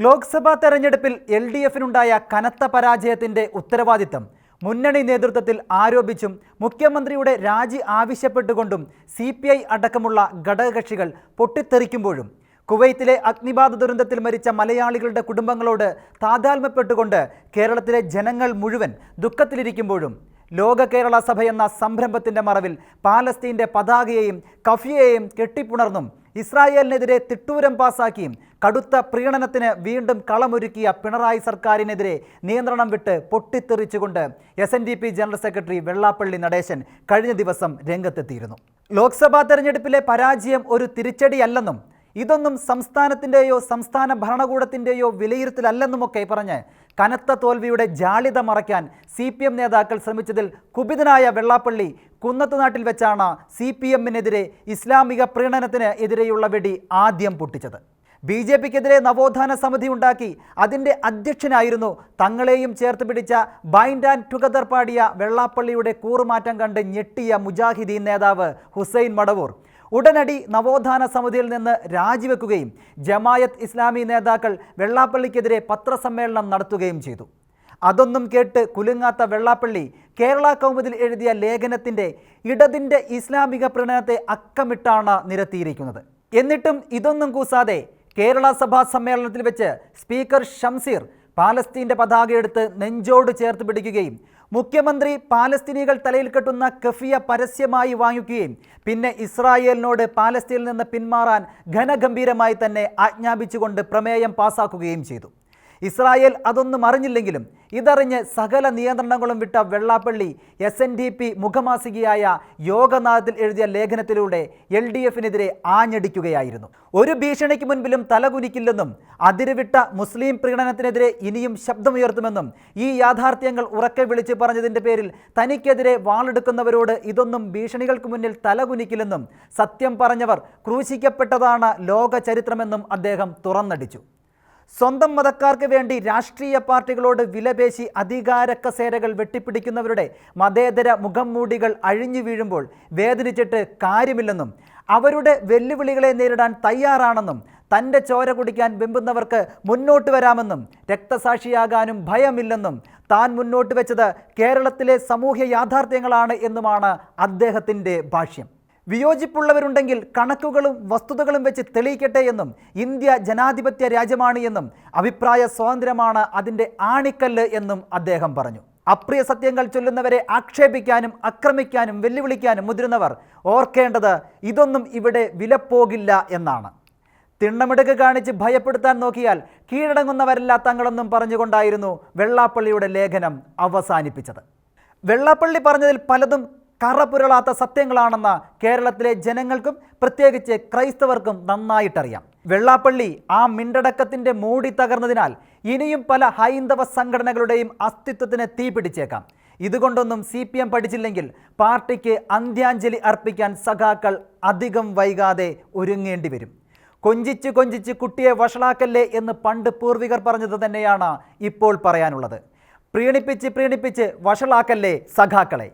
ലോക്സഭാ തെരഞ്ഞെടുപ്പിൽ L D എഫിനുണ്ടായ കനത്ത പരാജയത്തിന്റെ ഉത്തരവാദിത്തം മുന്നണി നേതൃത്വത്തിൽ ആരോപിച്ചും മുഖ്യമന്ത്രിയുടെ രാജി ആവശ്യപ്പെട്ടുകൊണ്ടും സി പി ഐ അടക്കമുള്ള ഘടകകക്ഷികൾ പൊട്ടിത്തെറിക്കുമ്പോഴും കുവൈത്തിലെ അഗ്നിബാധ ദുരന്തത്തിൽ മരിച്ച മലയാളികളുടെ കുടുംബങ്ങളോട് താതാൽമ്യപ്പെട്ടുകൊണ്ട് കേരളത്തിലെ ജനങ്ങൾ മുഴുവൻ ദുഃഖത്തിലിരിക്കുമ്പോഴും ലോക കേരള സഭ എന്ന സംരംഭത്തിന്റെ മറവിൽ പാലസ്തീന്റെ പതാകയെയും കഫിയെയും കെട്ടിപ്പുണർന്നും ഇസ്രായേലിനെതിരെ തിട്ടൂരം പാസാക്കിയും കടുത്ത പ്രീണനത്തിന് വീണ്ടും കളമൊരുക്കിയ പിണറായി സർക്കാരിനെതിരെ നിയന്ത്രണം വിട്ട് പൊട്ടിത്തെറിച്ചുകൊണ്ട് S N D P general secretary Vellappally Natesan കഴിഞ്ഞ ദിവസം രംഗത്തെത്തിയിരുന്നു. ലോക്സഭാ തെരഞ്ഞെടുപ്പിലെ പരാജയം ഒരു തിരിച്ചടിയല്ലെന്നും ഇതൊന്നും സംസ്ഥാനത്തിന്റെയോ സംസ്ഥാന ഭരണകൂടത്തിന്റെയോ വിലയിരുത്തലല്ലെന്നുമൊക്കെ പറഞ്ഞ് കനത്ത തോൽവിയുടെ ജാളിത മറയ്ക്കാൻ സി പി എം നേതാക്കൾ ശ്രമിച്ചതിൽ കുപിതനായ വെള്ളാപ്പള്ളി കുന്നത്തുനാട്ടിൽ വെച്ചാണ് സി പി എമ്മിനെതിരെ ഇസ്ലാമിക പ്രീണനത്തിന് എതിരെയുള്ള വെടി ആദ്യം പൊട്ടിച്ചത്. ബി ജെ പിക്കെതിരെ നവോത്ഥാന സമിതി ഉണ്ടാക്കി അതിന്റെ അധ്യക്ഷനായിരുന്നു തങ്ങളെയും ചേർത്ത് പിടിച്ച ബൈൻഡ് ആൻഡ് ടുഗദർ പാടിയ വെള്ളാപ്പള്ളിയുടെ കൂറുമാറ്റം കണ്ട് ഞെട്ടിയ മുജാഹിദീൻ നേതാവ് ഹുസൈൻ മടവൂർ. ഉടനടി നവോത്ഥാന സമിതിയിൽ നിന്ന് രാജിവെക്കുകയും ജമായത്ത് ഇസ്ലാമി നേതാക്കൾ വെള്ളാപ്പള്ളിക്കെതിരെ പത്രസമ്മേളനം നടത്തുകയും ചെയ്തു. അതൊന്നും കേട്ട് കുലുങ്ങാത്ത വെള്ളാപ്പള്ളി കേരള കൗമുദിൽ എഴുതിയ ലേഖനത്തിന്റെ ഇടതിന്റെ ഇസ്ലാമിക പ്രണയത്തെ അക്കമിട്ടാണ് നിരത്തിയിരിക്കുന്നത്. എന്നിട്ടും ഇതൊന്നും കൂസാതെ കേരള സഭാ സമ്മേളനത്തിൽ വെച്ച് സ്പീക്കർ ഷംസീർ പാലസ്തീന്റെ പതാകയെടുത്ത് നെഞ്ചോട് ചേർത്ത് പിടിക്കുകയും മുഖ്യമന്ത്രി പാലസ്തീനികൾ തലയിൽ കെട്ടുന്ന കഫിയ പരസ്യമായി വാങ്ങിക്കുകയും പിന്നെ ഇസ്രായേലിനോട് പാലസ്തീനിൽ നിന്ന് പിന്മാറാൻ ഘനഗംഭീരമായി തന്നെ ആജ്ഞാപിച്ചുകൊണ്ട് പ്രമേയം പാസാക്കുകയും ചെയ്തു. ഇസ്രായേൽ അതൊന്നും അറിഞ്ഞില്ലെങ്കിലും ഇതറിഞ്ഞ് സകല നിയന്ത്രണങ്ങളും വിട്ട Vellappally S N D P മുഖമാസികയായ യോഗനാഥത്തിൽ എഴുതിയ ലേഖനത്തിലൂടെ എൽ ഡി എഫിനെതിരെ ആഞ്ഞടിക്കുകയായിരുന്നു. ഒരു ഭീഷണിക്ക് മുൻപിലും തലകുനിക്കില്ലെന്നും അതിരുവിട്ട മുസ്ലിം പ്രീണനത്തിനെതിരെ ഇനിയും ശബ്ദമുയർത്തുമെന്നും ഈ യാഥാർത്ഥ്യങ്ങൾ ഉറക്കെ വിളിച്ചു പറഞ്ഞതിന്റെ പേരിൽ തനിക്കെതിരെ വാളെടുക്കുന്നവരോട് ഇതൊന്നും ഭീഷണികൾക്ക് മുന്നിൽ തലകുനിക്കില്ലെന്നും സത്യം പറഞ്ഞവർ ക്രൂശിക്കപ്പെട്ടതാണ് ലോക ചരിത്രമെന്നും അദ്ദേഹം തുറന്നടിച്ചു. സ്വന്തം മതക്കാർക്ക് വേണ്ടി രാഷ്ട്രീയ പാർട്ടികളോട് വിലപേശി അധികാരക്കസേരകൾ വെട്ടിപ്പിടിക്കുന്നവരുടെ മതേതര മുഖം മൂടികൾ അഴിഞ്ഞു വീഴുമ്പോൾ വേദനിച്ചിട്ട് കാര്യമില്ലെന്നും അവരുടെ വെല്ലുവിളികളെ നേരിടാൻ തയ്യാറാണെന്നും തന്റെ ചോര കുടിക്കാൻ വെമ്പുന്നവർക്ക് മുന്നോട്ട് വരാമെന്നും രക്തസാക്ഷിയാകാനും ഭയമില്ലെന്നും താൻ മുന്നോട്ട് വെച്ചത് കേരളത്തിലെ സമൂഹ യാഥാർത്ഥ്യങ്ങളാണ് എന്നുമാണ് അദ്ദേഹത്തിന്റെ ഭാഷ്യം. വിയോജിപ്പുള്ളവരുണ്ടെങ്കിൽ കണക്കുകളും വസ്തുതകളും വെച്ച് തെളിയിക്കട്ടെ എന്നും ഇന്ത്യ ജനാധിപത്യ രാജ്യമാണ് എന്നും അഭിപ്രായ സ്വാതന്ത്ര്യമാണ് അതിന്റെ ആണിക്കല്ല് എന്നും അദ്ദേഹം പറഞ്ഞു. അപ്രിയ സത്യങ്ങൾ ചൊല്ലുന്നവരെ ആക്ഷേപിക്കാനും ആക്രമിക്കാനും വെല്ലുവിളിക്കാനും മുതിരുന്നവർ ഓർക്കേണ്ടത് ഇതൊന്നും ഇവിടെ വിലപ്പോകില്ല എന്നാണ്. തിണ്ണമിടുക്ക് കാണിച്ച് ഭയപ്പെടുത്താൻ നോക്കിയാൽ കീഴടങ്ങുന്നവരല്ല തങ്ങളെന്നും പറഞ്ഞുകൊണ്ടായിരുന്നു വെള്ളാപ്പള്ളിയുടെ ലേഖനം അവസാനിപ്പിച്ചത്. വെള്ളാപ്പള്ളി പറഞ്ഞതിൽ പലതും കറപുരളാത്ത സത്യങ്ങളാണെന്ന് കേരളത്തിലെ ജനങ്ങൾക്കും പ്രത്യേകിച്ച് ക്രൈസ്തവർക്കും നന്നായിട്ടറിയാം. വെള്ളാപ്പള്ളി ആ മിണ്ടടക്കത്തിന്റെ മൂടി തകർന്നതിനാൽ ഇനിയും പല ഹൈന്ദവ സംഘടനകളുടെയും അസ്തിത്വത്തിന് തീ പിടിച്ചേക്കാം. ഇതുകൊണ്ടൊന്നും സി പി എം പഠിച്ചില്ലെങ്കിൽ പാർട്ടിക്ക് അന്ത്യാഞ്ജലി അർപ്പിക്കാൻ സഖാക്കൾ അധികം വൈകാതെ ഒരുങ്ങേണ്ടി വരും. കൊഞ്ചിച്ച് കൊഞ്ചിച്ച് കുട്ടിയെ വഷളാക്കല്ലേ എന്ന് പണ്ട് പൂർവികർ പറഞ്ഞത് തന്നെയാണ് ഇപ്പോൾ പറയാനുള്ളത്. പ്രീണിപ്പിച്ച് പ്രീണിപ്പിച്ച് വഷളാക്കല്ലേ സഖാക്കളെ?